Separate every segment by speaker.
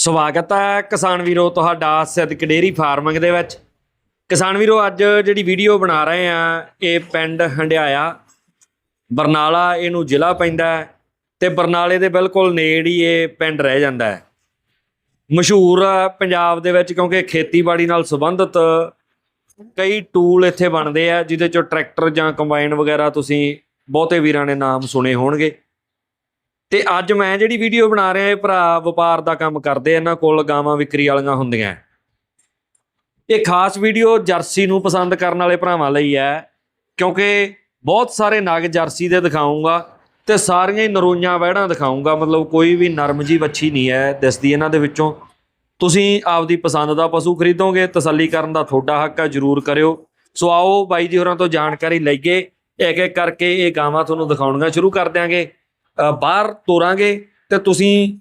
Speaker 1: ਸਵਾਗਤ ਹੈ ਕਿਸਾਨ ਵੀਰੋ ਤੁਹਾਡਾ ਸਿੱਧਕ ਡੇਰੀ ਫਾਰਮਿੰਗ ਦੇ ਵਿੱਚ। ਕਿਸਾਨ ਵੀਰੋ, ਅੱਜ ਜਿਹੜੀ ਵੀਡੀਓ ਬਣਾ ਰਹੇ ਆ, ਇਹ ਪਿੰਡ ਹੰਡਿਆਇਆ। ਬਰਨਾਲਾ ਇਹਨੂੰ ਜ਼ਿਲ੍ਹਾ ਪੈਂਦਾ ਹੈ ਤੇ ਬਰਨਾਲੇ ਦੇ ਬਿਲਕੁਲ ਨੇੜ ਹੀ ਇਹ ਪਿੰਡ ਰਹਿ ਜਾਂਦਾ ਹੈ। ਮਸ਼ਹੂਰ ਆ ਪੰਜਾਬ ਦੇ ਵਿੱਚ ਕਿਉਂਕਿ ਖੇਤੀਬਾੜੀ ਨਾਲ ਸੰਬੰਧਿਤ ਕਈ ਟੂਲ ਇੱਥੇ ਬਣਦੇ ਆ, ਜਿਹਦੇ ਚੋਂ ਟਰੈਕਟਰ ਜਾਂ ਕੰਬਾਈਨ ਵਗੈਰਾ ਤੁਸੀਂ ਬਹੁਤੇ ਵੀਰਾਂ ਨੇ ਨਾਮ ਸੁਣੇ ਹੋਣਗੇ। ਤੇ ਅੱਜ ਮੈਂ ਜਿਹੜੀ ਵੀਡੀਓ ਬਣਾ ਰਿਹਾ, ਇਹ ਭਰਾ ਵਪਾਰ ਦਾ ਕੰਮ ਕਰਦੇ ਇਹਨਾਂ ਕੋਲ ਗਾਵਾਂ ਵਿਕਰੀ ਵਾਲੀਆਂ ਹੁੰਦੀਆਂ। ਇਹ ਖਾਸ ਵੀਡੀਓ ਜਰਸੀ ਨੂੰ ਪਸੰਦ ਕਰਨ ਵਾਲੇ ਭਰਾਵਾਂ ਲਈ ਹੈ, ਕਿਉਂਕਿ ਬਹੁਤ ਸਾਰੇ ਨਗ ਜਰਸੀ ਦੇ ਦਿਖਾਉਂਗਾ ਤੇ ਸਾਰੀਆਂ ਹੀ ਨਰੋਈਆਂ ਵਹਿੜਾਂ ਦਿਖਾਉਂਗਾ ਮਤਲਬ ਕੋਈ ਵੀ ਨਰਮ ਜੀ ਵੱਛੀ ਨਹੀਂ ਹੈ ਦਿਸਦੀ ਇਹਨਾਂ ਦੇ ਵਿੱਚੋਂ। ਤੁਸੀਂ ਆਪਦੀ ਪਸੰਦ ਦਾ ਪਸ਼ੂ ਖਰੀਦੋਗੇ, ਤਸੱਲੀ ਕਰਨ ਦਾ ਤੁਹਾਡਾ ਹੱਕ ਹੈ, ਜਰੂਰ ਕਰਿਓ। ਸੋ ਆਓ ਬਾਈ ਜੀ ਹੋਰਾਂ ਤੋਂ ਜਾਣਕਾਰੀ ਲਈਏ ਇੱਕ ਇੱਕ ਕਰਕੇ ਇਹ ਗਾਵਾਂ ਤੁਹਾਨੂੰ ਦਿਖਾਉਣੀਆਂ ਸ਼ੁਰੂ ਕਰ ਦਿਆਂਗੇ। ਬਾਹਰ ਤੋਰਾਂਗੇ ਤੇ ਤੁਸੀਂ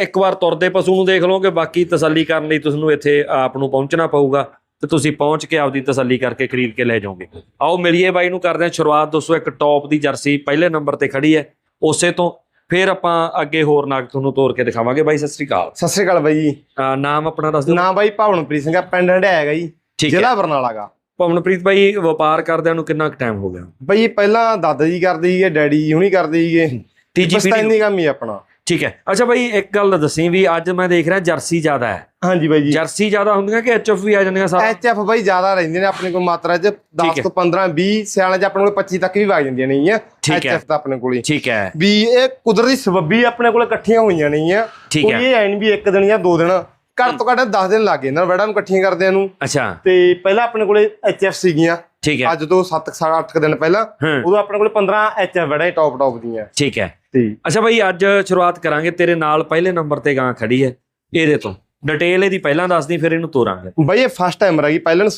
Speaker 1: ਇੱਕ ਵਾਰ ਤੁਰਦੇ ਪਸ਼ੂ ਨੂੰ ਦੇਖ ਲਓਗੇ ਬਾਕੀ ਤਸੱਲੀ ਕਰਨ ਲਈ ਤੁਹਾਨੂੰ ਇੱਥੇ ਆਪ ਨੂੰ ਪਹੁੰਚਣਾ ਪਊਗਾ ਤੇ ਤੁਸੀਂ ਪਹੁੰਚ ਕੇ ਆਪਦੀ ਤਸੱਲੀ ਕਰਕੇ ਖਰੀਦ ਕੇ ਲੈ ਜਾਓਗੇ। ਆਓ ਮਿਲੀਏ ਬਾਈ ਨੂੰ ਕਰਦੇ ਹਾਂ ਸ਼ੁਰੂਆਤ ਦੋਸਤੋ ਇੱਕ ਟੌਪ ਦੀ ਜਰਸੀ ਪਹਿਲੇ ਨੰਬਰ ਤੇ ਖੜੀ ਹੈ ਉਸੇ ਤੋਂ ਫਿਰ ਆਪਾਂ ਅੱਗੇ ਹੋਰ ਨਾਗ ਤੁਹਾਨੂੰ ਤੋਰ ਕੇ ਦਿਖਾਵਾਂਗੇ। ਬਾਈ ਸਤਿ ਸ੍ਰੀ ਅਕਾਲ।
Speaker 2: ਸਤਿ ਸ੍ਰੀ ਅਕਾਲ ਬਾਈ।
Speaker 1: ਨਾਮ ਆਪਣਾ ਦੱਸ ਦਿਓ।
Speaker 2: ਨਾਮ ਬਾਈ ਭਾਵਨਪ੍ਰੀਤ ਸਿੰਘ ਆ ਪਿੰਡ ਹੈਗਾ ਜੀ
Speaker 1: ਠੀਕ ਹੈ।
Speaker 2: ਜ਼ਿਲ੍ਹਾ ਬਰਨਾਲਾ ਗਾ
Speaker 1: ਪਵਨਪ੍ਰੀਤ ਬਾਈ ਵਪਾਰ ਕਰਦਿਆਂ ਨੂੰ ਕਿੰਨਾ ਕੁ ਟਾਈਮ ਹੋ ਗਿਆ?
Speaker 2: ਬਾਈ ਪਹਿਲਾਂ ਦਾਦਾ ਜੀ ਕਰਦੇ ਸੀਗੇ ਡੈਡੀ ਜੀ ਹੁਣੀ ਕਰਦੇ ਸੀਗੇ।
Speaker 1: ਤੀਜੀ ਪੀੜ੍ਹੀ
Speaker 2: ਇੰਨੀ ਕੰਮ ਹੀ ਆਪਣਾ।
Speaker 1: ਠੀਕ ਹੈ। ਅੱਛਾ ਬਾਈ ਇੱਕ ਗੱਲ ਦੱਸੀ ਵੀ ਅੱਜ ਮੈਂ ਦੇਖ ਰਿਹਾ ਜਰਸੀ ਜ਼ਿਆਦਾ ਹੈ।
Speaker 2: ਹਾਂਜੀ ਬਾਈ ਜੀ।
Speaker 1: ਜਰਸੀ ਜ਼ਿਆਦਾ ਹੁੰਦੀਆਂ ਕਿ ਐਚਐਫ ਵੀ ਆ ਜਾਂਦੀਆਂ ਸਾਰਾ?
Speaker 2: ਐਚਐਫ ਬਾਈ ਜ਼ਿਆਦਾ ਰਹਿੰਦੀਆਂ ਨੇ ਆਪਣੇ ਕੋਲ ਮਾਤਰਾ 'ਚ। 10
Speaker 1: ਹੈ।
Speaker 2: ਤੋਂ 15 20 ਸਿਆਲਾਂ 'ਚ ਆਪਣੇ ਕੋਲ 25 ਤੱਕ ਵੀ ਵਗ ਜਾਂਦੀਆਂ ਨੇ ਜੀ
Speaker 1: ਠੀਕ ਹੈ।
Speaker 2: ਐਚਐਫ ਤਾਂ ਆਪਣੇ ਕੋਲ ਹੀ।
Speaker 1: ਠੀਕ ਹੈ।
Speaker 2: ਵੀ ਇਹ ਕੁਦਰਤੀ ਸਬੱਬੀ ਆਪਣੇ ਕੋਲ ਇਕੱਠੀਆਂ ਹੋਈਆਂ ਨਹੀਂ ਆ
Speaker 1: ਠੀਕ ਹੈ।
Speaker 2: ਇਹ ਐ ਨੀ ਵੀ ਇੱਕ ਦਿਨ ਜਾਂ ਦੋ ਦਿਨ ਘੱਟ ਤੋਂ ਘੱਟ 10 ਦਿਨ ਲੱਗੇ ਇਹਨਾਂ ਵੜਾਂ ਨੂੰ ਇਕੱਠੀਆਂ ਕਰਦਿਆਂ ਨੂੰ।
Speaker 1: ਅੱਛਾ।
Speaker 2: ਤੇ ਪਹਿਲਾਂ ਆਪਣੇ ਕੋਲੇ ਐਚਐਫ ਸੀਗੀਆਂ।
Speaker 1: ਠੀਕ ਹੈ।
Speaker 2: ਅੱਜ ਤੋਂ 7 ਸਾਢੇ 8 ਦਿਨ ਪਹਿਲਾਂ ਉਦੋਂ ਆਪਣੇ ਕੋਲ 15 ਐਚਐਫ ਵੜਾ ਟੌਪ ਟੌਪ ਦੀਆਂ
Speaker 1: ਠੀਕ ਹੈ। ਅੱਛਾ ਬਾਈ ਅੱਜ ਸ਼ੁਰੂਆਤ ਕਰਾਂਗੇ। ਤੇਰੇ ਨਾਲ ਪਹਿਲੇ ਨੰਬਰ ਤੇ ਗਾਂ ਖੜੀ ਹੈ। ਇਹਦੇ ਤੋਂ। ਡਿਟੇਲ ਇਹਦੀ ਪਹਿਲਾਂ ਦੱਸਦੀ ਫਿਰ ਇਹਨੂੰ ਤੋਰਾਂਗੇ।
Speaker 2: ਬਈ ਇਹ ਫਸਟ ਟਾਈਮ ਰਹੀ ਪਹਿਲਣ
Speaker 1: ਹੂੰ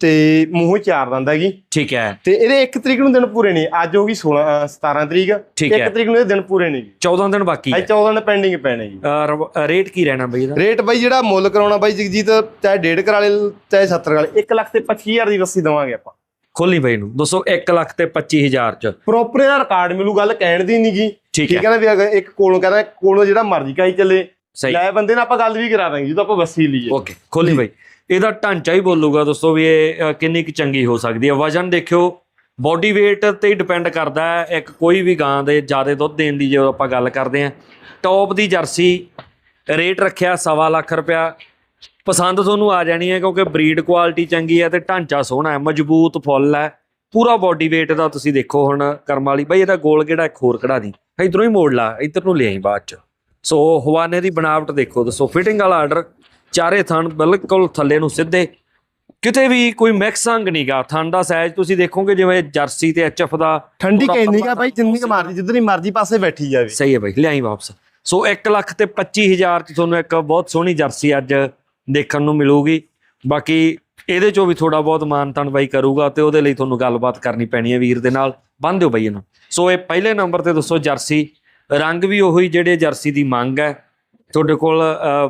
Speaker 2: ਤੇ ਮੂੰਹ ਚਾਰ ਦੰਦ ਹੈਗੀ।
Speaker 1: ਠੀਕ ਹੈ।
Speaker 2: ਤੇ ਇਹਦੇ 1 ਤਰੀਕ ਨੂੰ ਦਿਨ ਪੂਰੇ ਨਹੀਂ ਅੱਜ ਹੋ ਗਈ 16 ਅ, 17 ਤਰੀਕ।
Speaker 1: ਠੀਕ ਹੈ।
Speaker 2: 1 ਤਰੀਕ ਨੂੰ ਇਹ ਦਿਨ ਪੂਰੇ ਨਹੀਂ।
Speaker 1: 14 ਦਿਨ ਬਾਕੀ ਹੈ।
Speaker 2: 14 ਦਿਨ ਪੈਂਡਿੰਗ ਪੈਣੇ ਜੀ।
Speaker 1: ਰੇਟ ਕੀ ਰਹਿਣਾ ਬਈ ਇਹਦਾ?
Speaker 2: ਰੇਟ ਬਾਈ ਜਿਹੜਾ ਮੁੱਲ ਕਰਾਉਣਾ ਬਾਈ ਜਗਜੀਤ ਚਾਹੇ 1.5 ਕਰਾਲੇ ਚਾਹੇ 70 ਕਰਾਲੇ 1 ਲੱਖ ਤੇ 25000 ਦੀ ਰੱਸੀ ਦਵਾਂਗੇ ਆਪਾਂ।
Speaker 1: ਖੋਲੀ ਬਈ ਨੂੰ ਦੱਸੋ 1 ਲੱਖ ਤੇ 25000 ਚ।
Speaker 2: ਪ੍ਰੋਪਰ ਇਹਦਾ ਰਿਕਾਰਡ ਮਿਲੂ ਗੱਲ ਕਹਿਣ ਦੀ ਨਹੀਂਗੀ
Speaker 1: ਠੀਕ
Speaker 2: ਠੀਕ
Speaker 1: ਹੈ।
Speaker 2: ਨਾ ਵੀ ਇੱਕ ਕੋਲੋਂ ਕਹਿੰਦਾ ਕੋਲੋਂ ਜਿਹੜਾ ਮਰਜ਼ੀ ਕਾਈ ਚੱਲੇ। ਲੈ ਬੰਦੇ ਨਾਲ ਆਪਾਂ ਗੱਲ ਵੀ ਕਰਾ ਦਾਂਗੇ ਜਦੋਂ ਆਪਾਂ ਵਸੀ ਲਈਏ।
Speaker 1: ਓਕੇ ਖੋਲੀ ਬਈ। ਇਹਦਾ ਢਾਂਚਾ ਹੀ ਬੋਲੂਗਾ ਦੋਸਤੋ ਵੀ ਇਹ ਕਿੰਨੀ ਕੁ ਚੰਗੀ ਹੋ ਸਕਦੀ ਹੈ। ਵਜਨ ਦੇਖਿਓ ਬਾਡੀ weight ਤੇ ਹੀ ਡਿਪੈਂਡ ਕਰਦਾ ਹੈ ਇੱਕ ਕੋਈ ਵੀ ਗਾਂ ਦੇ ਜ਼ਿਆਦਾ ਦੁੱਧ ਦੇਣ ਦੀ ਜੇ ਆਪਾਂ ਗੱਲ ਕਰਦੇ ਹਾਂ। ਟੌਪ ਦੀ ਜਰਸੀ ਰੇਟ ਰੱਖਿਆ ਸਵਾ ਲੱਖ ਰੁਪਇਆ। ਪਸੰਦ ਤੁਹਾਨੂੰ ਆ ਜਾਣੀ ਹੈ ਕਿਉਂਕਿ ਬਰੀਡ ਕੁਆਲਿਟੀ ਚੰਗੀ ਹੈ ਤੇ ਢਾਂਚਾ ਸੋਹਣਾ ਹੈ, ਮਜ਼ਬੂਤ ਫੁੱਲ ਹੈ। ਪੂਰਾ ਬਾਡੀ weight ਦਾ ਤੁਸੀਂ ਦੇਖੋ ਹੁਣ ਕਰਮ ਵਾਲੀ। ਬਈ ਇਹਦਾ ਗੋਲ ਕਿਹੜਾ, ਇੱਕ ਹੋਰ ਕਢਾ ਦੀ। ਇਧਰੋਂ ਹੀ ਮੋੜ ਲਾ, ਇਧਰ ਨੂੰ ਲਿਆਈ ਬਾਅਦ ਚ। ਸੋ ਹਵਾਨੇ ਦੀ ਬਣਾਵਟ ਦੇਖੋ ਦੱਸੋ ਫਿਟਿੰਗ ਵਾਲਾ ਆਰਡਰ ਚਾਰੇ ਥਣ ਬਿਲਕੁਲ ਥੱਲੇ ਨੂੰ ਸਿੱਧੇ। ਕਿਤੇ ਵੀ ਕੋਈ ਮਿਕਸ ਅੰਗ ਨਹੀਂਗਾ ਥਣ ਦਾ ਸਾਈਜ਼ ਤੁਸੀਂ ਦੇਖੋਗੇ ਜਿਵੇਂ ਜਰਸੀ ਤੇ ਐਚਐਫ ਦਾ
Speaker 2: ਠੰਡੀ
Speaker 1: ਪਰਲਾ
Speaker 2: ਆ ਬਾਈ ਜਿੰਨੀ ਕੁ ਮਰਜ਼ੀ ਜਿੱਧਰ ਹੀ ਮਰਜ਼ੀ ਪਾਸੇ ਬੈਠੀ ਜਾਵੇ।
Speaker 1: ਸਹੀ ਹੈ ਬਾਈ ਲਿਆਈ ਵਾਪਸ। ਸੋ 1 ਲੱਖ ਤੇ 25000 ਚ ਤੁਹਾਨੂੰ ਇੱਕ ਬਹੁਤ ਸੋਹਣੀ ਜਰਸੀ ਅੱਜ ਦੇਖਣ ਨੂੰ ਮਿਲੂਗੀ। ਬਾਕੀ ਇਹਦੇ ਚੋਂ ਵੀ ਥੋੜਾ ਬਹੁਤ ਮਾਨਤਾਨ ਬਾਈ ਕਰੂਗਾ ਤੇ ਉਹਦੇ ਲਈ ਤੁਹਾਨੂੰ ਗੱਲਬਾਤ ਕਰਨੀ ਪੈਣੀ ਹੈ ਵੀਰ ਦੇ ਨਾਲ। ਬੰਨ ਦਿਓ ਬਾਈ ਇਹਨੂੰ। ਸੋ ਇਹ ਪਹਿਲੇ ਨੰਬਰ ਤੇ ਦੱਸੋ ਜਰਸੀ। ਰੰਗ ਵੀ ਉਹੀ ਜਿਹੜੇ ਜਰਸੀ ਦੀ ਮੰਗ ਹੈ। ਤੁਹਾਡੇ ਕੋਲ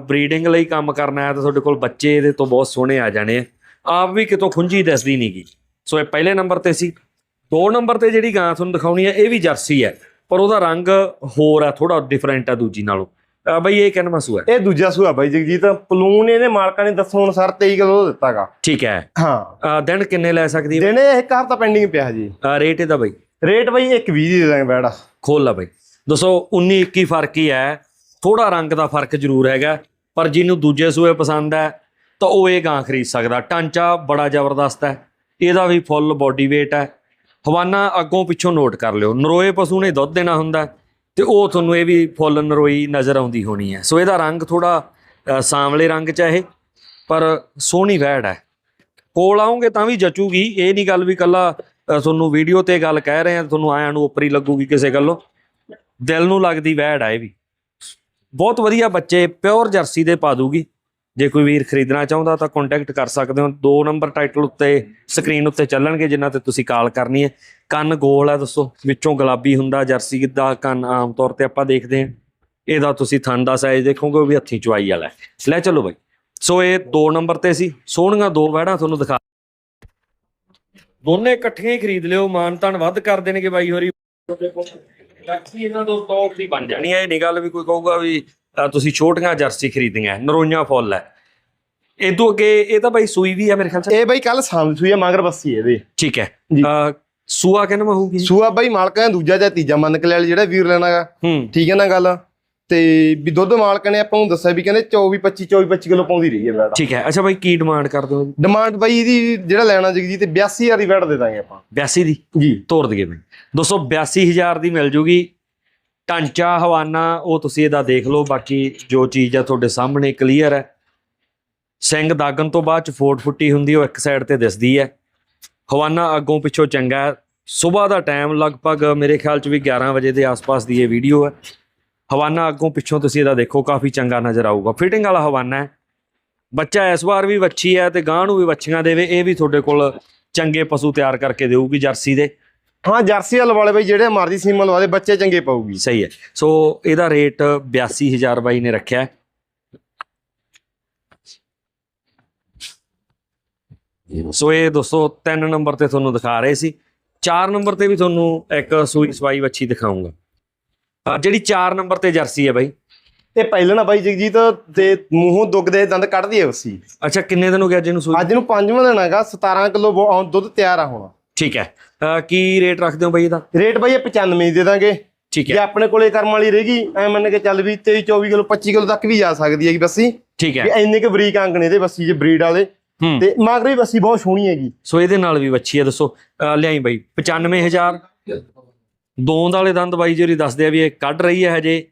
Speaker 1: ਬਰੀਡਿੰਗ ਲਈ ਕੰਮ ਕਰਨਾ ਹੈ ਤਾਂ ਤੁਹਾਡੇ ਕੋਲ ਬੱਚੇ ਇਹਦੇ ਤੋਂ ਬਹੁਤ ਸੋਹਣੇ ਆ ਜਾਣੇ ਆ। ਆਪ ਵੀ ਕਿਤੋਂ ਖੁੰਝੀ ਦਿਸਦੀ ਨਹੀਂਗੀ ਸੋ ਇਹ ਪਹਿਲੇ ਨੰਬਰ ਤੇ ਸੀ। ਦੋ ਨੰਬਰ ਤੇ ਜਿਹੜੀ ਗਾਂ ਤੁਹਾਨੂੰ ਦਿਖਾਉਣੀ ਹੈ ਇਹ ਵੀ ਜਰਸੀ ਹੈ ਪਰ ਉਹਦਾ ਰੰਗ ਹੋਰ ਆ ਥੋੜਾ ਡਿਫਰੈਂਟ ਆ ਦੂਜੀ ਨਾਲੋਂ। ਬਈ ਇਹ ਕਿੰਨਾ ਸੂਆ ਹੈ?
Speaker 2: ਇਹ ਦੂਜਾ ਸੂਆ ਬਾਈ ਜਗਜੀਤ। ਪਲੂਨ ਇਹਦੇ ਮਾਲਕਾਂ ਨੇ ਦੱਸੋ ਅਨੁਸਾਰ 23 ਕਿਲੋ ਦਿੱਤਾਗਾ
Speaker 1: ਠੀਕ ਹੈ।
Speaker 2: ਹਾਂ।
Speaker 1: ਦਿਨ ਕਿੰਨੇ ਲੈ ਸਕਦੀ ਹੈ?
Speaker 2: ਦਿਨੇ ਇੱਕ ਹਫ਼ਤਾ ਪੈਂਡਿੰਗ ਪਿਆ ਜੀ।
Speaker 1: ਰੇਟ ਇਹਦਾ ਬਈ?
Speaker 2: ਰੇਟ ਬਾਈ 120 ਦੀ ਦੇ ਦਾਂਗੇ ਬੈੜਾ
Speaker 1: ਖੋਲ ਲਾ ਬਈ। ਦੱਸੋ 19 21 ਫ਼ਰਕ ਹੀ ਹੈ। ਥੋੜਾ ਰੰਗ ਦਾ ਫ਼ਰਕ ਜ਼ਰੂਰ ਹੈਗਾ ਪਰ ਜਿਹਨੂੰ ਦੂਜੇ ਸੂਏ ਪਸੰਦ ਹੈ ਤਾਂ ਉਹ ਇਹ ਗਾਂ ਖਰੀਦ ਸਕਦਾ। ਟਾਂਚਾ ਬੜਾ ਜ਼ਬਰਦਸਤ ਹੈ ਇਹਦਾ ਵੀ ਫੁੱਲ ਬਾਡੀ weight ਹੈ। ਹਵਾਨਾ ਅੱਗੋਂ ਪਿੱਛੋਂ ਨੋਟ ਕਰ ਲਿਓ ਨਰੋਏ ਪਸ਼ੂ ਨੇ ਦੁੱਧ ਦੇਣਾ ਹੁੰਦਾ ਹੈ, ਤੇ ਉਹ ਤੁਹਾਨੂੰ ਇਹ ਵੀ ਫੁੱਲ ਨਰੋਈ ਨਜ਼ਰ ਆਉਂਦੀ ਹੋਣੀ ਹੈ। ਸੋ ਇਹਦਾ ਰੰਗ ਥੋੜਾ ਸਾਂਵਲੇ ਰੰਗ ਚ ਹੈ ਇਹ ਪਰ ਸੋਹਣੀ ਵੈੜ ਹੈ। ਕੋਲ ਆਉਂਗੇ ਤਾਂ ਵੀ ਜਚੂਗੀ ਇਹ ਨਹੀਂ ਗੱਲ ਵੀ ਕੱਲਾ ਤੁਹਾਨੂੰ ਵੀਡੀਓ ਤੇ ਗੱਲ ਕਹਿ ਰਹੇ ਆ ਤੁਹਾਨੂੰ ਆਇਆਂ ਨੂੰ ਉੱਪਰੀ ਲੱਗੂਗੀ ਕਿਸੇ ਗੱਲੋਂ। ਦਿਲ ਨੂੰ ਲੱਗਦੀ ਵੈੜ ਆ ਇਹ ਵੀ। ਬਹੁਤ ਵਧੀਆ ਬੱਚੇ ਪਿਓਰ ਜਰਸੀ ਦੇ ਪਾ ਦੂਗੀ। ਜੇ ਕੋਈ ਵੀਰ ਖਰੀਦਣਾ ਚਾਹੁੰਦਾ ਤਾਂ ਕੰਟੈਕਟ ਕਰ ਸਕਦੇ ਹੋ। ਦੋ ਨੰਬਰ ਟਾਈਟਲ ਉੱਤੇ ਸਕਰੀਨ ਉੱਤੇ ਚੱਲਣਗੇ, ਜਿਨ੍ਹਾਂ ਤੇ ਤੁਸੀਂ ਕਾਲ ਕਰਨੀ ਹੈ। ਕੰਨ ਗੋਲ ਹੈ ਦੱਸੋ, ਵਿੱਚੋਂ ਗੁਲਾਬੀ ਹੁੰਦਾ ਜਰਸੀ ਦਾ ਕੰਨ ਆਮ ਤੌਰ ਤੇ ਆਪਾਂ ਦੇਖਦੇ ਹਾਂ। ਇਹਦਾ ਤੁਸੀਂ ਥਣ ਦਾ ਸਾਈਜ਼ ਦੇਖੋਗੇ, ਉਹ ਵੀ ਹੱਥੀਂ ਚੁਆਈ ਵਾਲਾ ਹੈ। ਲੈ ਚਲੋ ਬਾਈ। ਸੋ ਇਹ ਦੋ ਨੰਬਰ ਤੇ ਸੀ। ਸੋਹਣੀਆਂ ਦੋ ਵਹਿੜਾਂ ਤੁਹਾਨੂੰ ਦਿਖਾ ਦੋਨੇ ਇਕੱਠੀਆਂ ਹੀ ਖਰੀਦ ਲਿਓ। ਮਾਨ ਤਾਨ ਵੱਧ ਕਰ ਦੇਣਗੇ ਬਾਈ ਹੋਰੀ। ਬਾਕੀ ਇਹਨਾਂ ਤੋਂ ਟੌਪ ਦੀ ਬਣ ਜਾਣੀ। ਹੈ ਇਹ ਨਹੀਂ ਗੱਲ ਵੀ ਕੋਈ ਕਹੂਗਾ ਵੀ ਅ, ਤੁਸੀਂ ਛੋਟੀਆਂ ਜਰਸੀ ਖਰੀਦੀਆਂ ਨਰੋਈਆਂ ਫੁੱਲ ਹੈ। ਇਹ ਤੋਂ ਅੱਗੇ ਇਹ ਤਾਂ ਬਾਈ ਸੂਈ ਵੀ ਆ ਮੇਰੇ ਖਿਆਲ ਚ।
Speaker 2: ਇਹ ਬਾਈ ਕੱਲ ਸਾਂਝ ਸੂਈ ਆ ਮਗਰ ਬੱਸੀ ਇਹਦੇ।
Speaker 1: ਠੀਕ ਹੈ।
Speaker 2: ਜੀ।
Speaker 1: ਅ, ਸੂਆ ਕਿੰਨਾ ਹੋਊਗੀ?
Speaker 2: ਸੂਆ ਬਾਈ ਮਾਲਕਾਂ ਨੇ ਦੂਜਾ ਜਾਂ ਤੀਜਾ ਮੰਨ ਕੇ ਲੈ ਲਿਆ ਜਿਹੜਾ ਵੀਰ ਲੈਣਾਗਾ।
Speaker 1: ਹੂੰ।
Speaker 2: ਠੀਕ ਹੈ ਨਾ ਗੱਲ? ਤੇ ਵੀ ਦੁੱਧ ਮਾਲਕ ਨੇ ਆਪਾਂ ਨੂੰ ਦੱਸਿਆ ਵੀ ਕਹਿੰਦੇ 24 25 24 25 ਕਿਲੋ ਪਾਉਂਦੀ ਰਹੀ ਹੈ ਵੈੜ
Speaker 1: ਠੀਕ ਹੈ। ਅੱਛਾ ਬਾਈ ਕੀ ਡਿਮਾਂਡ ਕਰਦੇ ਹੋ?
Speaker 2: ਡਿਮਾਂਡ ਬਾਈ ਇਹਦੀ ਜਿਹੜਾ ਲੈਣਾ ਜਗਜੀ ਤੇ 82000 ਦੀ ਵੈੜ ਦੇ ਦਾਂਗੇ ਆਪਾਂ।
Speaker 1: 82 ਦੀ?
Speaker 2: ਜੀ।
Speaker 1: ਤੋੜ ਦਈਏ ਬਈ। ਦੋਸਤੋ 82000 ਦੀ ਮਿਲ ਜੂਗੀ। ਢਾਂਚਾ ਹਵਾਨਾ ਉਹ ਤੁਸੀਂ ਇਹਦਾ ਦੇਖ ਲਓ। ਬਾਕੀ ਜੋ ਚੀਜ਼ ਆ ਤੁਹਾਡੇ ਸਾਹਮਣੇ ਕਲੀਅਰ ਹੈ। ਸਿੰਘ ਦਾਗਨ ਤੋਂ ਬਾਅਦ ਚ ਫੋਟ ਫੁੱਟੀ ਹੁੰਦੀ ਉਹ ਇੱਕ ਸਾਈਡ ਤੇ ਦਿਸਦੀ ਹੈ। ਹਵਾਨਾ ਅੱਗੋਂ ਪਿੱਛੋਂ ਚੰਗਾ ਸਵੇਰ ਦਾ ਟਾਈਮ ਲਗਭਗ ਮੇਰੇ ਖਿਆਲ ਚ ਵੀ 11 ਵਜੇ ਦੇ ਆਸ-ਪਾਸ ਦੀ ਇਹ ਵੀਡੀਓ ਹੈ। ਹਵਾਨਾ ਅੱਗੋਂ ਪਿੱਛੋਂ ਤੁਸੀਂ ਇਹਦਾ ਦੇਖੋ ਕਾਫੀ ਚੰਗਾ ਨਜ਼ਰ ਆਊਗਾ। ਫਿਟਿੰਗ ਵਾਲਾ ਹਵਾਨਾ ਹੈ। ਬੱਚਾ ਇਸ ਵਾਰ ਵੀ ਵੱਛੀ ਹੈ ਤੇ ਗਾਂ ਨੂੰ ਵੀ ਵੱਛੀਆਂ ਦੇਵੇ ਇਹ ਵੀ ਤੁਹਾਡੇ ਕੋਲ ਚੰਗੇ ਪਸ਼ੂ ਤਿਆਰ ਕਰਕੇ ਦੇਊਗੀ ਜਰਸੀ ਦੇ।
Speaker 2: ਹਾਂ ਜਰਸੀ ਹਲ ਵਾਲੇ ਬਾਈ ਜਿਹੜੇ ਮਰਜ਼ੀ ਸੀਮਨ ਲਵਾ ਦੇ ਬੱਚੇ ਚੰਗੇ ਪਾਉਗੀ
Speaker 1: ਸਹੀ ਹੈ। ਸੋ ਇਹਦਾ ਰੇਟ 82000 ਬਾਈ ਨੇ ਰੱਖਿਆ। ਸੋ ਇਹ ਦੋਸਤੋ ਤਿੰਨ ਨੰਬਰ ਤੇ ਤੁਹਾਨੂੰ ਦਿਖਾ ਰਹੇ ਸੀ। ਚਾਰ ਨੰਬਰ ਤੇ ਵੀ ਤੁਹਾਨੂੰ ਇੱਕ ਸੂਈ ਸਵਾਈ ਵੱਛੀ ਦਿਖਾਉਂਗਾ ਜਿਹੜੀ 4 ਨੰਬਰ ਤੇ ਜਰਸੀ ਹੈ ਬਾਈ।
Speaker 2: ਇਹ ਪਹਿਲਾਂ ਨਾ ਬਾਈ ਜਗਜੀਤ ਤੇ ਮੂੰਹੋਂ ਦੁੱਗਦੇ ਦੰਦ ਕੱਢਦੀ ਹੈ ਬੱਸੀ
Speaker 1: ਅੱਛਾ ਕਿੰਨੇ ਦਿਨ ਹੋ ਗਿਆ ਜਿਹਨੂੰ ਸੂਈ?
Speaker 2: ਅੱਜ ਨੂੰ ਪੰਜਵਾਂ ਦਿਨ ਹੈਗਾ 17 ਕਿਲੋ ਦੁੱਧ ਤਿਆਰ ਆ ਹੁਣ।
Speaker 1: ਠੀਕ ਹੈ। ਕੀ ਰੇਟ ਰੱਖਦੇ ਹੋ ਬਾਈ ਇਹਦਾ?
Speaker 2: ਰੇਟ ਬਾਈ ਇਹ 95 ਦੀ ਦਾਂਗੇ।
Speaker 1: ਠੀਕ
Speaker 2: ਜੇ
Speaker 1: ਹੈ
Speaker 2: ਆਪਣੇ ਕੋਲੇ ਕਰਮ ਵਾਲੀ ਰਹੇਗੀ ਐ ਮੰਨ ਕੇ ਚੱਲ ਵੀ 23 24 ਕਿਲੋ 25 ਕਿਲੋ ਤੱਕ ਵੀ ਜਾ ਸਕਦੀ ਹੈਗੀ ਬੱਸੀ।
Speaker 1: ਠੀਕ ਹੈ।
Speaker 2: ਇੰਨੇ ਕੁ ਬਰੀਕ ਅੰਗ ਨੇ ਇਹਦੇ ਬੱਸੀ ਜੇ ਬਰੀਡ ਵਾਲੇ। ਤੇ ਮਗਰੀ ਬੱਸੀ ਬਹੁਤ ਸੋਹਣੀ ਹੈਗੀ।
Speaker 1: ਸੋ ਇਹਦੇ ਨਾਲ ਵੀ ਵੱਛੀ ਹੈ ਦੱਸੋ। ਲਿਆਈ ਬਾਈ 95000 ਦੋਂਦ ਵਾਲੇ ਦੰਦ ਬਾਈ ਜੀ ਹੋਰੀ ਦੱਸਦੇ ਆ ਵੀ ਇਹ ਕੱਢ ਰਹੀ ਹੈ ਹਜੇ।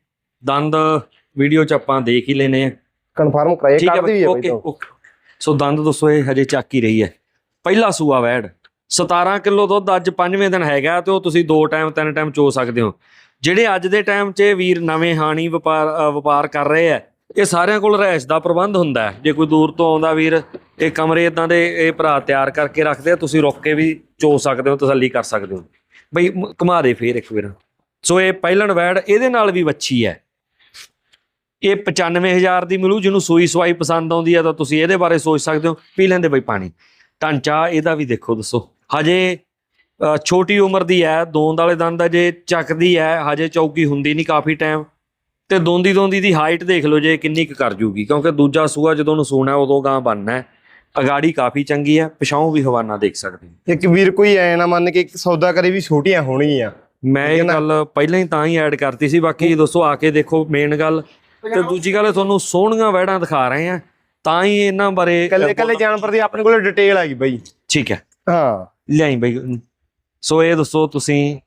Speaker 1: ਦੰਦ ਵੀਡੀਓ ਚ ਆਪਾਂ ਦੇਖ ਹੀ ਲੈਨੇ ਆ।
Speaker 2: ਕਨਫਰਮ
Speaker 1: ਕਰਾਇਆ
Speaker 2: ਕੱਢਦੀ ਹੈ ਬਾਈ
Speaker 1: ਤੋਂ। ਸੋ ਦੰਦ ਦੱਸੋ ਇਹ ਹਜੇ ਚੱਕ ਹੀ ਰਹੀ ਹੈ। ਪਹਿਲਾ ਸੂਆ ਵੈੜ। 17 ਕਿਲੋ ਦੁੱਧ ਅੱਜ 5ਵੇਂ ਦਿਨ ਹੈਗਾ ਤੇ ਉਹ ਤੁਸੀਂ ਦੋ ਟਾਈਮ ਤਿੰਨ ਟਾਈਮ ਚੋ ਸਕਦੇ ਹੋ। ਜਿਹੜੇ ਅੱਜ ਦੇ ਟਾਈਮ 'ਚ ਵੀਰ ਨਵੇਂ ਹਾਣੀ ਵਪਾਰ ਵਪਾਰ ਕਰ ਰਹੇ ਆ ਇਹ ਸਾਰਿਆਂ ਕੋਲ ਰਹਿਸ਼ ਦਾ ਪ੍ਰਬੰਧ ਹੁੰਦਾ ਜੇ ਕੋਈ ਦੂਰ ਤੋਂ ਆਉਂਦਾ ਵੀਰ ਇਹ ਕਮਰੇ ਇਦਾਂ ਦੇ ਇਹ ਭਰਾ ਤਿਆਰ ਕਰਕੇ ਰੱਖਦੇ ਆ ਤੁਸੀਂ ਰੁੱਕ ਕੇ ਵੀ ਚੋ ਸਕਦੇ ਹੋ ਤਸੱਲੀ ਕਰ ਸਕਦੇ ਹੋ। ਬਈ ਘੁਮਾ ਦੇ ਫੇਰ ਇੱਕ ਵਾਰ। ਸੋ ਇਹ ਪਹਿਲਣ ਵੈੜ ਇਹਦੇ ਨਾਲ ਵੀ ਵੱਛੀ ਹੈ। ਇਹ 95000 ਦੀ ਮਿਲੂ, ਜਿਹਨੂੰ ਸੂਈ ਸਵਾਈ ਪਸੰਦ ਆਉਂਦੀ ਹੈ, ਤਾਂ ਤੁਸੀਂ ਇਹਦੇ ਬਾਰੇ ਸੋਚ ਸਕਦੇ ਹੋ। ਪੀ ਲੈਂਦੇ ਬਈ ਪਾਣੀ। ਢਾਂਚਾ ਇਹਦਾ ਵੀ ਦੇਖੋ ਦੱਸੋ। ਹਜੇ ਛੋਟੀ ਉਮਰ ਦੀ ਹੈ, ਦੋਂਦ ਵਾਲੇ ਦੰਦ ਜੇ ਚੱਕਦੀ ਹੈ, ਹਜੇ ਚੌਕੀ ਹੁੰਦੀ ਨਹੀਂ ਕਾਫੀ ਟਾਈਮ ਤੇ ਦੋਂਦੀ ਦੋਂਦੀ ਦੀ ਹਾਈਟ ਦੇਖ ਲਓ, ਜੇ ਕਿੰਨੀ ਕੁ ਕਰ ਜੂਗੀ, ਕਿਉਂਕਿ ਦੂਜਾ ਸੂਆ ਜਦੋਂ ਨੂੰ ਸੂਣਾ, ਉਦੋਂ ਗਾਂ ਬਣਨਾ ਹੈ। ਅਗਾੜੀ ਕਾਫੀ ਚੰਗੀ ਹੈ ਪਿਛਾਉਂ ਵੀ ਹਵਾਨਾ ਦੇਖ ਸਕਦੇ। ਹੋ
Speaker 2: ਇੱਕ ਵੀਰ ਕੋਈ ਐ ਨਾ ਮੰਨ ਕੇ ਇੱਕ ਸੌਦਾ ਕਰੇ ਵੀ ਛੋਟੀਆਂ ਹੋਣਗੀਆਂ।
Speaker 1: ਮੈਂ ਇਹ ਗੱਲ ਪਹਿਲਾਂ ਹੀ ਤਾਂ ਹੀ ਐਡ ਕਰਤੀ ਸੀ ਬਾਕੀ ਦੋਸਤੋ ਆ ਕੇ ਦੇਖੋ ਮੇਨ ਗੱਲ। ਤੇ ਦੂਜੀ ਗੱਲ ਤੁਹਾਨੂੰ ਸੋਹਣੀਆਂ ਵੈੜਾਂ ਦਿਖਾ ਰਹੇ ਆ ਤਾਂ ਹੀ ਇਹਨਾਂ ਬਾਰੇ
Speaker 2: ਕੱਲੇ ਕੱਲੇ ਜਾਨਵਰ ਦੀ ਆਪਣੇ ਕੋਲੇ ਡਿਟੇਲ ਹੈਗੀ ਬਾਈ।
Speaker 1: ਠੀਕ ਹੈ।
Speaker 2: ਹਾਂ।
Speaker 1: ਲਿਆਈ ਬਈ। ਸੋ ਇਹ ਦੱਸੋ ਤੁਸੀਂ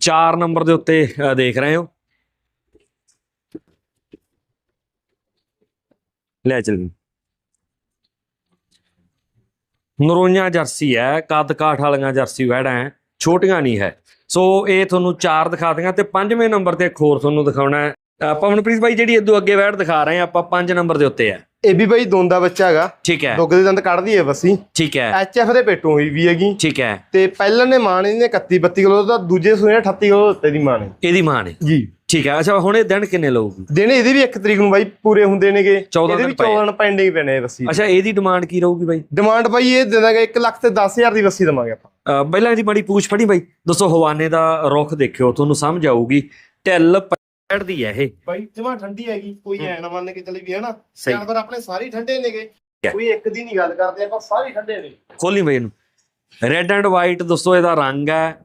Speaker 1: 4 ਨੰਬਰ ਦੇ ਉੱਤੇ ਦੇਖ ਰਹੇ ਹੋ। ਲੈ ਚੱਲੀ। ਨਰੋਈਆਂ ਜਰਸੀ ਹੈ ਕੱਦ ਕਾਠ ਵਾਲੀਆਂ ਜਰਸੀ ਵੈੜਾਂ ਹੈ ਛੋਟੀਆਂ ਨਹੀਂ ਹੈ। ਸੋ ਇਹ ਤੁਹਾਨੂੰ ਚਾਰ ਦਿਖਾ ਦਿਆਂ ਤੇ ਪੰਜਵੇਂ ਨੰਬਰ ਤੇ ਇੱਕ ਹੋਰ ਤੁਹਾਨੂੰ ਦਿਖਾਉਣਾ ਹੈ। ਪਵਨਪ੍ਰੀਤ ਬਾਈ ਜਿਹੜੀ ਇਦੋਂ ਅੱਗੇ ਵੈੜ ਦਿਖਾ ਰਹੇ ਆਪਾਂ ਪੰਜ ਨੰਬਰ ਦੇ ਉੱਤੇ ਹੈ।
Speaker 2: ਇਹ ਵੀ ਬਾਈ ਦੋਂਦਾ ਬੱਚਾ ਹੈਗਾ।
Speaker 1: ਠੀਕ ਹੈ।
Speaker 2: ਦੁੱਗ ਦੇ ਦੰਦ ਕੱਢਦੀ ਹੈ ਬੱਸੀ
Speaker 1: ਠੀਕ ਹੈ।
Speaker 2: ਐਚ ਐਫ ਦੇ ਪੇਟੋਂ ਹੋਈ ਵੀ ਹੈਗੀ।
Speaker 1: ਠੀਕ ਹੈ।
Speaker 2: ਤੇ ਪਹਿਲਾਂ ਨੇ ਮਾਂ ਨੇ ਇਹਨੇ 31 32 ਕਿਲੋ ਦਾ ਦੂਜੇ ਸੂਏ 38 ਕਿਲੋ ਦਿੱਤੇ ਦੀ ਮਾਂ ਨੇ
Speaker 1: ਇਹਦੀ ਮਾਂ ਨੇ
Speaker 2: ਜੀ।
Speaker 1: ਠੀਕ ਹੈ ਅੱਛਾ ਹੁਣ ਇਹ ਦਿਨ ਕਿੰਨੇ ਲਊਗੀ
Speaker 2: ਦਿਨ ਇਹਦੇ ਵੀ 1 ਤਰੀਕ ਨੂੰ ਬਾਈ ਪੂਰੇ ਹੁੰਦੇ ਨੇਗੇ।
Speaker 1: 14
Speaker 2: ਇਹਦੇ ਵੀ
Speaker 1: ਦਿਨ ਪਏ।
Speaker 2: 14 ਪੈਂਡਿੰਗ ਪੈਣੇ ਆ ਬੱਸੀ
Speaker 1: ਅੱਛਾ ਇਹਦੀ ਡਿਮਾਂਡ ਕੀ ਰਹੂਗੀ ਬਾਈ?
Speaker 2: ਡਿਮਾਂਡ ਬਾਈ ਇਹ ਦੇ ਦਾਂਗੇ 1 ਲੱਖ ਤੇ 10000 ਦੀ ਬੱਸੀ ਦਵਾਂਗੇ ਆਪਾਂ।
Speaker 1: ਪਹਿਲਾਂ ਇਹਦੀ ਬੜੀ ਪੂਛ ਫੜੀ ਬਾਈ। ਦੋਸਤੋ ਹਵਾਨੇ ਦਾ ਰੁੱਖ ਦੇਖਿਓ ਤੁਹਾਨੂੰ ਸਮਝ ਆਊਗੀ। ਢਿੱਲ ਪੈੜਦੀ ਹੈ ਇਹ।
Speaker 2: ਬਾਈ ਜਮਾ ਠੰਡੀ ਹੈਗੀ ਕੋਈ ਐ ਨਾ ਮੰਨ ਕੇ ਚੱਲੀ ਵੀ ਹੈ ਨਾ। ਜਾਨਵਰ ਆਪਣੇ ਸਾਰੇ ਠੰਡੇ ਨੇਗੇ।
Speaker 1: ਹੈ।
Speaker 2: ਕੋਈ ਇੱਕ ਦੀ ਨਹੀਂ ਗੱਲ ਕਰਦੇ ਆਪਾਂ ਸਾਰੇ ਠੰਡੇ ਨੇ।
Speaker 1: ਖੋਲੀ ਬਾਈ ਇਹਨੂੰ। ਰੈੱਡ ਐਂਡ ਵਾਈਟ ਦੋਸਤੋ ਇਹਦਾ ਰੰਗ ਹੈ।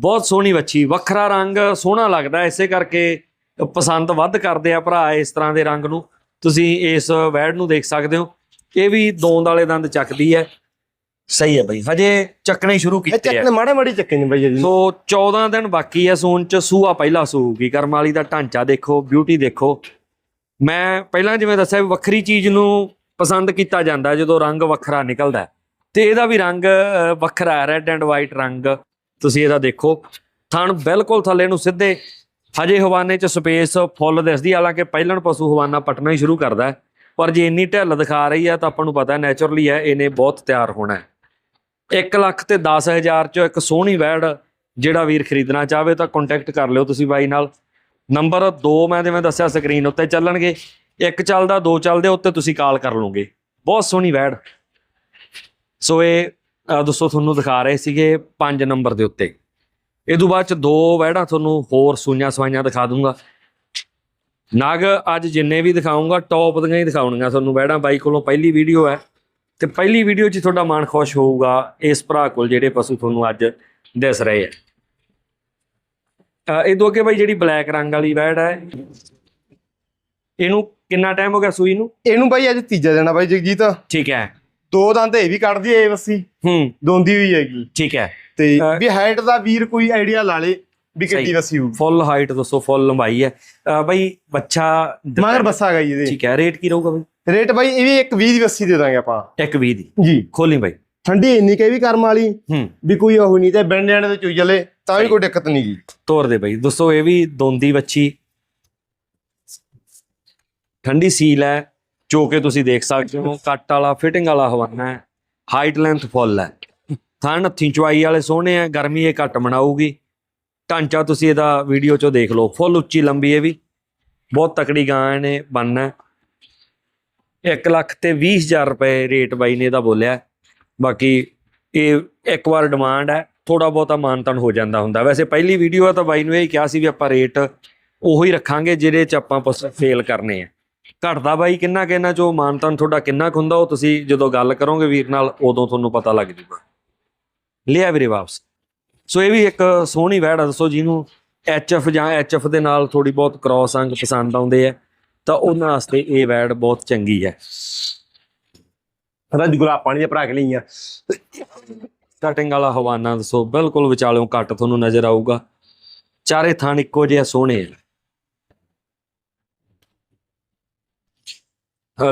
Speaker 1: ਬਹੁਤ ਸੋਹਣੀ ਵੱਛੀ ਵੱਖਰਾ ਰੰਗ ਸੋਹਣਾ ਲੱਗਦਾ ਇਸੇ ਕਰਕੇ ਪਸੰਦ ਵੱਧ ਕਰਦੇ ਆ ਭਰਾ ਇਸ ਤਰ੍ਹਾਂ ਦੇ ਰੰਗ ਨੂੰ। ਤੁਸੀਂ ਇਸ ਵੈੜ ਨੂੰ ਦੇਖ ਸਕਦੇ ਹੋ ਇਹ ਵੀ ਦੋਂਦ ਵਾਲੇ ਦੰਦ ਚੱਕਦੀ ਹੈ। ਸਹੀ ਹੈ ਬਾਈ ਹਜੇ ਚੱਕਣੇ ਸ਼ੁਰੂ ਕੀਤੇ ਆ।
Speaker 2: ਚੱਕਨੇ ਮਾੜੇ ਮਾੜੀ ਚੱਕੇ ਨੇ ਬਾਈ ਜੀ।
Speaker 1: ਸੋ 14 ਦਿਨ ਬਾਕੀ ਹੈ ਸੂਨ ਚ ਸੂਆ ਪਹਿਲਾ ਸੂਗੀ ਕਰਮ ਵਾਲੀ ਦਾ ਢਾਂਚਾ ਦੇਖੋ ਬਿਊਟੀ ਦੇਖੋ। ਮੈਂ ਪਹਿਲਾਂ ਜਿਵੇਂ ਦੱਸਿਆ ਵੀ ਵੱਖਰੀ ਚੀਜ਼ ਨੂੰ ਪਸੰਦ ਕੀਤਾ ਜਾਂਦਾ ਜਦੋਂ ਰੰਗ ਵੱਖਰਾ ਨਿਕਲਦਾ। ਤੇ ਇਹਦਾ ਵੀ ਰੰਗ ਵੱਖਰਾ ਰੈੱਡ ਐਂਡ ਵਾਈਟ ਰੰਗ। ਤੁਸੀਂ ਇਹਦਾ ਦੇਖੋ। ਥਣ ਬਿਲਕੁਲ ਥੱਲੇ ਨੂੰ ਸਿੱਧੇ, ਹਜੇ ਹਵਾਨੇ ਚ ਸਪੇਸ ਫੁੱਲ ਦਿਸਦੀ ਹਾਲਾਂਕਿ ਪਹਿਲਣ ਪਸ਼ੂ ਹਵਾਨਾ ਪਟਣਾ ਹੀ ਸ਼ੁਰੂ ਕਰਦਾ ਹੈ। ਪਰ ਜੇ ਇੰਨੀ ਢਿੱਲ ਦਿਖਾ ਰਹੀ ਹੈ ਤਾਂ ਆਪਾਂ ਨੂੰ ਪਤਾ ਨੇਚਰਲੀ ਹੈ, ਇਹਨੇ ਬਹੁਤ ਤਿਆਰ ਹੋਣਾ ਹੈ। 1 ਲੱਖ ਤੇ 10000 'ਚੋਂ ਇੱਕ ਸੋਹਣੀ ਵੈੜ ਜਿਹੜਾ ਵੀਰ ਖਰੀਦਣਾ ਚਾਹਵੇ ਤਾਂ ਕੰਟੈਕਟ ਕਰ ਲਿਓ ਤੁਸੀਂ ਬਾਈ ਨਾਲ। ਨੰਬਰ 2 ਮੈਂ ਜਿਵੇਂ ਦੱਸਿਆ ਸਕਰੀਨ ਉੱਤੇ ਚੱਲਣਗੇ। ਇੱਕ ਚੱਲਦਾ, ਦੋ ਚੱਲਦੇ, ਉੱਤੇ ਤੁਸੀਂ ਕਾਲ ਕਰ ਲਓਗੇ। ਬਹੁਤ ਸੋਹਣੀ ਵੈੜ। ਸੋ ਇਹ ਦੋਸਤੋ ਤੁਹਾਨੂੰ ਦਿਖਾ ਰਹੇ ਸੀਗੇ 5 ਨੰਬਰ ਦੇ ਉੱਤੇ। ਇਹ ਤੋਂ ਬਾਅਦ ਚ ਦੋ ਵੈੜਾਂ ਤੁਹਾਨੂੰ ਹੋਰ ਸੂਈਆਂ ਸਵਾਈਆਂ ਦਿਖਾ ਦੂੰਗਾ। ਨਗ ਅੱਜ ਜਿੰਨੇ ਵੀ ਦਿਖਾਉਂਗਾ ਟੌਪ ਦੀਆਂ ਹੀ ਦਿਖਾਉਣੀਆਂ ਤੁਹਾਨੂੰ ਬੈੜਾਂ ਬਾਈ ਕੋਲੋਂ ਪਹਿਲੀ ਵੀਡੀਓ ਹੈ ਤੇ ਪਹਿਲੀ ਵੀਡੀਓ 'ਚ ਤੁਹਾਡਾ ਮਨ ਖੁਸ਼ ਹੋਊਗਾ ਇਸ ਭਰਾ ਕੋਲ ਜਿਹੜੇ ਪਸ਼ੂ ਤੁਹਾਨੂੰ ਅੱਜ ਦਿਸ ਰਹੇ ਆ। ਇਹ ਤੋਂ ਅੱਗੇ ਬਾਈ ਜਿਹੜੀ ਬਲੈਕ ਰੰਗ ਵਾਲੀ ਬੈੜ ਹੈ ਇਹਨੂੰ ਕਿੰਨਾ ਟਾਈਮ ਹੋ ਗਿਆ ਸੂਈ ਨੂੰ?
Speaker 2: ਇਹਨੂੰ ਬਾਈ ਅੱਜ ਤੀਜਾ ਦੇਣਾ ਬਾਈ ਜਗਜੀਤ।
Speaker 1: ਠੀਕ ਹੈ।
Speaker 2: ਦੋ ਦੰਦ ਇਹ ਵੀ ਕੱਢਦੀ ਏ ਬੱਸੀ
Speaker 1: ਹੂੰ।
Speaker 2: ਦੋਂਦੀ ਹੋਈ ਹੈਗੀ।
Speaker 1: ਠੀਕ ਹੈ।
Speaker 2: ਤੇ ਵੀ ਹਾਈਟ ਦਾ ਵੀਰ ਕੋਈ ਆਈਡੀਆ ਲਾ ਲੇ ਵੀ
Speaker 1: ਸਹੀ।
Speaker 2: ਬੱਸੀ ਹੋਊ
Speaker 1: ਫੁੱਲ ਹਾਈਟ ਦੱਸੋ ਫੁੱਲ ਲੰਬਾਈ ਹੈ। ਬਾਈ ਬੱਚਾ
Speaker 2: ਮਗਰ। ਬੱਸਾ ਗਈ ਇਹਦੇ।
Speaker 1: ਠੀਕ ਹੈ ਰੇਟ ਕੀ ਰਹੂਗਾ ਬਾਈ?
Speaker 2: ਰੇਟ ਬਾਈ ਇਹ ਵੀ ਇੱਕ 20 ਦੀ ਬੱਸੀ ਦੇ ਦਾਂਗੇ ਆਪਾਂ।
Speaker 1: ਇੱਕ 20 ਦੀ।
Speaker 2: ਜੀ।
Speaker 1: ਖੋਲੀ ਬਾਈ।
Speaker 2: ਠੰਡੀ ਇੰਨੀ ਕਹੀ ਵੀ ਕਰਮ ਵਾਲੀ।
Speaker 1: ਹੂੰ।
Speaker 2: ਵੀ ਕੋਈ ਉਹ ਨਹੀਂ ਤੇ ਬਿੰਡ ਜਾਣੇ ਤੇ ਚੁਈ ਜਲੇ ਤਾਂ ਵੀ। ਕੋਈ ਦਿੱਕਤ ਨਹੀਂ ਗੀ।
Speaker 1: ਤੋਰ ਦੇ ਬਾਈ। ਦੋਸਤੋ ਇਹ ਵੀ ਦੋਂਦੀ ਵੱਛੀ। ਠੰਡੀ ਸੀਲ ਹੈ। ਜੋ ਕਿ ਤੁਸੀਂ ਦੇਖ ਸਕਦੇ ਹੋ, ਕੱਟ ਵਾਲਾ ਫਿਟਿੰਗ ਵਾਲਾ ਹਵਾਨਾ ਹੈ ਹਾਈਟ ਲੈਂਥ ਫੁੱਲ ਹੈ। ਥਣ, ਹੱਥੀਂ ਚਵਾਈ ਵਾਲੇ ਸੋਹਣੇ ਆ, ਗਰਮੀ ਇਹ ਘੱਟ ਮਨਾਊਗੀ। ਢਾਂਚਾ ਤੁਸੀਂ ਇਹਦਾ ਵੀਡੀਓ ਚੋਂ ਦੇਖ ਲਓ ਫੁੱਲ ਉੱਚੀ ਲੰਬੀ ਇਹ ਵੀ। ਬਹੁਤ ਤਕੜੀ ਗਾਂ ਨੇ ਬਣਨਾ 1 ਲੱਖ ਤੇ 20000 ਰੁਪਏ ਰੇਟ ਬਾਈ ਨੇ ਇਹਦਾ ਬੋਲਿਆ। ਬਾਕੀ ਇਹ ਇੱਕ ਵਾਰ ਡਿਮਾਂਡ ਹੈ ਥੋੜਾ ਬਹੁਤਾ ਮਾਨਤਨ ਹੋ ਜਾਂਦਾ ਹੁੰਦਾ। ਵੈਸੇ ਪਹਿਲੀ ਵੀਡੀਓ ਆ ਤਾਂ ਬਾਈ ਨੂੰ ਇਹ ਕਿਹਾ ਸੀ ਵੀ ਆਪਾਂ ਰੇਟ ਉਹੀ ਰੱਖਾਂਗੇ, ਜਿਹਦੇ ਚ ਆਪਾਂ ਫੇਲ ਕਰਨੇ ਆ। ਘਟਦਾ ਬਾਈ ਕਿੰਨਾ ਕਿ ਇਹਨਾਂ ਚੋਂ ਮਾਨਤਨ ਤੁਹਾਡਾ ਕਿੰਨਾ ਕੁ ਹੁੰਦਾ, ਉਹ ਤੁਸੀਂ ਜਦੋਂ ਗੱਲ ਕਰੋਗੇ ਵੀਰ ਨਾਲ, ਉਦੋਂ ਤੁਹਾਨੂੰ ਪਤਾ ਲੱਗ ਜੂਗਾ। ਲਿਆ ਵੀਰੇ ਵਾਪਸ। ਸੋ ਇਹ ਵੀ ਇੱਕ ਸੋਹਣੀ ਵੈੜ ਆ, ਦੱਸੋ ਜਿਹਨੂੰ ਐਚਐਫ ਜਾਂ ਐਚਐਫ ਦੇ ਨਾਲ ਥੋੜੀ ਬਹੁਤ ਕ੍ਰਾਸ ਅੰਗ ਪਸੰਦ ਆਉਂਦੇ ਆ, ਤਾਂ ਉਹਨਾਂ ਵਾਸਤੇ ਇਹ ਵੈੜ ਬਹੁਤ ਚੰਗੀ ਹੈ।
Speaker 2: ਰਜਗੁਲਾ ਪਾਣੀ ਦੇ ਭਰਾ ਕੇ ਲਈ ਆ।
Speaker 1: ਕਟਿੰਗ ਵਾਲਾ ਹਵਾਨਾ ਦੱਸੋ, ਬਿਲਕੁਲ ਵਿਚਾਲਿਓਂ ਘੱਟ ਤੁਹਾਨੂੰ ਨਜ਼ਰ ਆਊਗਾ। ਚਾਰੇ ਥਾਂ ਇੱਕੋ ਜਿਹੇ ਸੋਹਣੇ ਆ।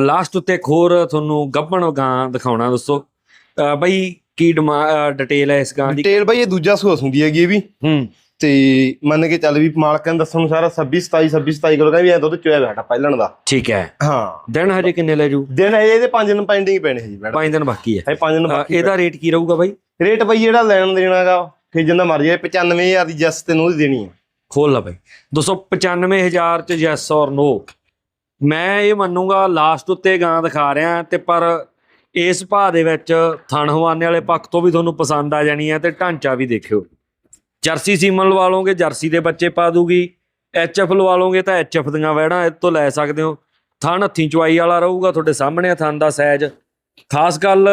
Speaker 1: ਲਾਸਟ ਉੱਤੇ ਇੱਕ ਹੋਰ ਤੁਹਾਨੂੰ ਗੱਭਣ ਗਾਂ ਦਿਖਾਉਣਾ ਦੱਸੋ ਅਹ ਬਈ ਕੀ ਡਿਟੇਲ ਹੈ ਇਸ ਗਾਂ ਦੀ?
Speaker 2: ਡਿਟੇਲ ਬਾਈ ਇਹ ਦੂਜਾ ਸੂਸ ਹੁੰਦੀ ਹੈਗੀ ਇਹ ਵੀ।
Speaker 1: ਹੂੰ।
Speaker 2: ਤੇ ਮੰਨ ਕੇ ਚੱਲ ਵੀ ਮਾਲਕਾਂ ਨੇ ਦੱਸਣ ਸਾਰਾ 26 27 26 27 ਕਿਲੋ ਕਹਿੰਦੇ ਵੀ ਐ ਦੁੱਧ ਚੋਇਆ ਬੈਠਾ ਪਹਿਲਣ ਦਾ।
Speaker 1: ਠੀਕ ਹੈ।
Speaker 2: ਹਾਂ।
Speaker 1: ਦਿਨ ਹਜੇ ਕਿੰਨੇ ਲੈ ਜੂ?
Speaker 2: ਦਿਨ ਹੈ ਇਹਦੇ 5 ਦਿਨ ਪੈਂਡਿੰਗ ਪੈਣੇ ਸੀ ਮੈਡਮ।
Speaker 1: ਪੰਜ ਦਿਨ ਬਾਕੀ ਹੈ।
Speaker 2: ਹੈ 5 ਦਿਨ ਬਾਕੀ
Speaker 1: ਇਹਦਾ ਰੇਟ ਕੀ ਰਹੂਗਾ ਬਾਈ?
Speaker 2: ਰੇਟ ਬਈ ਜਿਹੜਾ ਲੈਣ ਦੇਣਾਗਾ ਫਿਰ ਜਿੰਦਾ ਮਰਜ਼ੀ ਹੈ 95000 ਦੀ ਜਸ ਤੇ ਨੂੰ ਦੀ ਦੇਣੀ ਹੈ।
Speaker 1: ਖੋਲ ਲਾ ਬਾਈ। 295000 ਚ ਯੈਸ ਔਰ ਨੋ ਮੈਂ ਇਹ ਮੰਨੂਗਾ ਲਾਸਟ ਉੱਤੇ ਗਾਂ ਦਿਖਾ ਰਿਹਾ ਤੇ ਪਰ ਇਸ ਭਾਅ ਦੇ ਵਿੱਚ ਥਣ ਹਵਾਨੇ ਵਾਲੇ ਪੱਖ ਤੋਂ ਵੀ ਤੁਹਾਨੂੰ ਪਸੰਦ ਆ ਜਾਣੀ ਹੈ ਤੇ ਢਾਂਚਾ ਵੀ ਦੇਖਿਓ। ਜਰਸੀ ਸੀਮਨ ਲਵਾ ਲਓਗੇ, ਜਰਸੀ ਦੇ ਬੱਚੇ ਪਾ ਦੂਗੀ। ਐਚਐਫ ਲਵਾ ਲਓਗੇ ਤਾਂ ਐਚਐਫ ਦੀਆਂ ਵਹਿੜਾਂ ਇਹ ਤੋਂ ਲੈ ਸਕਦੇ ਹੋ। ਥਣ ਹੱਥੀਂ ਚੁਆਈ ਵਾਲਾ ਰਹੂਗਾ ਤੁਹਾਡੇ ਸਾਹਮਣੇ ਆ ਥਣ ਦਾ ਸਾਈਜ਼ ਖਾਸ ਗੱਲ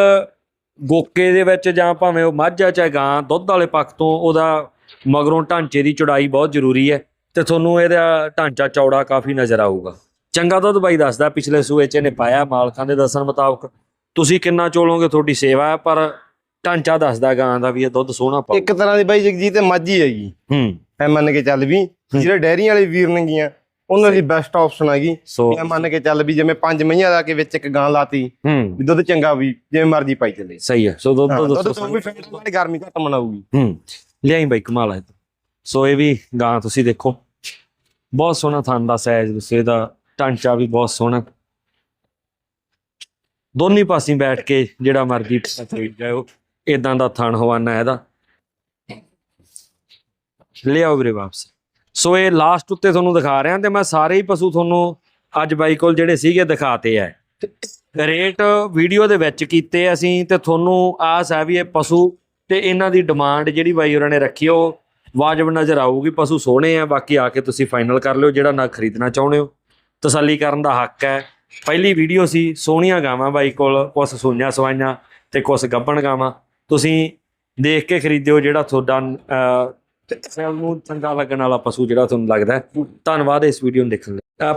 Speaker 1: ਗੋਕੇ ਦੇ ਵਿੱਚ ਜਾਂ ਭਾਵੇਂ ਉਹ ਮੱਝ ਆ ਚਾਹੇ ਗਾਂ, ਦੁੱਧ ਵਾਲੇ ਪੱਖ ਤੋਂ ਉਹਦਾ ਮਗਰੋਂ ਢਾਂਚੇ ਦੀ ਚੌੜਾਈ ਬਹੁਤ ਜ਼ਰੂਰੀ ਹੈ ਤੇ ਤੁਹਾਨੂੰ ਇਹਦਾ ਢਾਂਚਾ ਚੌੜਾ ਕਾਫੀ ਨਜ਼ਰ ਆਊਗਾ। ਚੰਗਾ ਦੁੱਧ ਬਾਈ ਦੱਸਦਾ ਪਿਛਲੇ ਸੂਏ ਚ ਇਹਨੇ ਪਾਇਆ ਮਾਲਕਾਂ ਦੇ ਦੱਸਣ ਮੁਤਾਬਕ। ਤੁਸੀਂ ਕਿੰਨਾ ਚੋਲੋਗੇ ਤੁਹਾਡੀ ਸੇਵਾ ਹੈ ਪਰ ਢਾਂਚਾ ਦੱਸਦਾ ਗਾਂ ਦਾ ਵੀ ਇਹ ਦੁੱਧ ਸੋਹਣਾ ਪਾਊ
Speaker 2: ਇੱਕ ਤਰ੍ਹਾਂ ਦੀ ਬਾਈ ਜਗਜੀਤ ਤੇ ਮੱਝ ਹੈਗੀ।
Speaker 1: ਹੂੰ।
Speaker 2: ਐ ਮੰਨ ਕੇ ਚੱਲ ਵੀ ਜਿਹੜੇ ਡੈਰੀ ਵਾਲੇ ਵੀਰ ਨੇਗੀਆਂ ਉਹਨਾਂ ਦੀ ਬੈਸਟ ਆਪਸ਼ਨ ਹੈਗੀ। ਐ ਮੰਨ ਕੇ ਚੱਲ ਵੀ ਜਿਵੇਂ ਪੰਜ ਮਈਆਂ ਲਾ ਕੇ ਵਿੱਚ ਇੱਕ ਗਾਂ ਲਾਤੀ ਵੀ ਦੁੱਧ ਚੰਗਾ ਵੀ ਜਿਵੇਂ ਮਰਜ਼ੀ ਪਾਈ ਚੱਲੇ।
Speaker 1: ਸਹੀ ਹੈ। ਸੋ ਦੁੱਧ
Speaker 2: ਦੁੱਧ ਤੋਂ ਵੀ ਫੈਟ ਵਾਲੀ ਗਰਮੀ ਘੱਟ ਮਨਾਊਗੀ।
Speaker 1: ਹੂੰ। ਲਿਆਈ ਬਾਈ ਕਮਾਲ ਹੈ। ਸੋ ਇਹ ਵੀ ਗਾਂ ਤੁਸੀਂ ਦੇਖੋ। ਬਹੁਤ ਸੋਹਣਾ ਥਣ ਦਾ ਸਾਈਜ਼ ਦੱਸੋ ਇਹਦਾ ਢਾਂਚਾ ਵੀ ਬਹੁਤ ਸੋਹਣਾ। ਦੋਨੇ ਪਾਸੇ ਬੈਠ ਕੇ ਜਿਹੜਾ ਮਰਜ਼ੀ ਖਰੀਦ ਜਾਓ ਇਦਾਂ ਦਾ ਥਣ ਹਵਾਨਾ ਇਹਦਾ। ਲਿਆਓ ਵੀਰੇ ਵਾਪਸ। ਸੋ ਇਹ ਲਾਸਟ ਉੱਤੇ ਤੁਹਾਨੂੰ ਦਿਖਾ ਰਿਹਾ ਤੇ ਮੈਂ ਸਾਰੇ ਹੀ ਪਸ਼ੂ ਤੁਹਾਨੂੰ ਅੱਜ ਬਾਈ ਕੋਲ ਜਿਹੜੇ ਸੀਗੇ ਦਿਖਾਤੇ ਐ ਰੇਟ ਵੀਡੀਓ ਦੇ ਵਿੱਚ ਕੀਤੇ ਅਸੀਂ ਤੇ ਤੁਹਾਨੂੰ ਆਸ ਹੈ ਵੀ ਇਹ ਪਸ਼ੂ ਤੇ ਇਹਨਾਂ ਦੀ ਡਿਮਾਂਡ ਜਿਹੜੀ ਬਾਈ ਹੋਰਾਂ ਨੇ ਰੱਖੀ ਉਹ ਵਾਜਬ ਨਜ਼ਰ ਆਊਗੀ। ਪਸ਼ੂ ਸੋਹਣੇ ਆ, ਬਾਕੀ ਆ ਕੇ ਤੁਸੀਂ ਫਾਈਨਲ ਕਰ ਲਿਓ, ਜਿਹੜਾ ਨਾ ਖਰੀਦਣਾ ਚਾਹੁੰਦੇ ਹੋ। ਤਸੱਲੀ ਕਰਨ ਦਾ ਹੱਕ ਹੈ। ਪਹਿਲੀ ਵੀਡੀਓ ਸੀ ਸੋਹਣੀਆਂ ਗਾਵਾਂ ਬਾਈ ਕੋਲ ਕੁਛ ਸੂਈਆਂ ਸਵਾਈਆਂ ਤੇ ਕੁਛ ਗੱਬਣ ਗਾਵਾਂ। ਤੁਸੀਂ ਦੇਖ ਕੇ ਖਰੀਦਿਓ ਜਿਹੜਾ ਤੁਹਾਡਾ ਅਹ, ਨੂੰ ਚੰਗਾ ਲੱਗਣ ਵਾਲਾ ਪਸ਼ੂ ਜਿਹੜਾ ਤੁਹਾਨੂੰ ਲੱਗਦਾ ਧੰਨਵਾਦ ਇਸ ਵੀਡੀਓ ਨੂੰ ਦੇਖਣ ਲਈ। ਅਹ,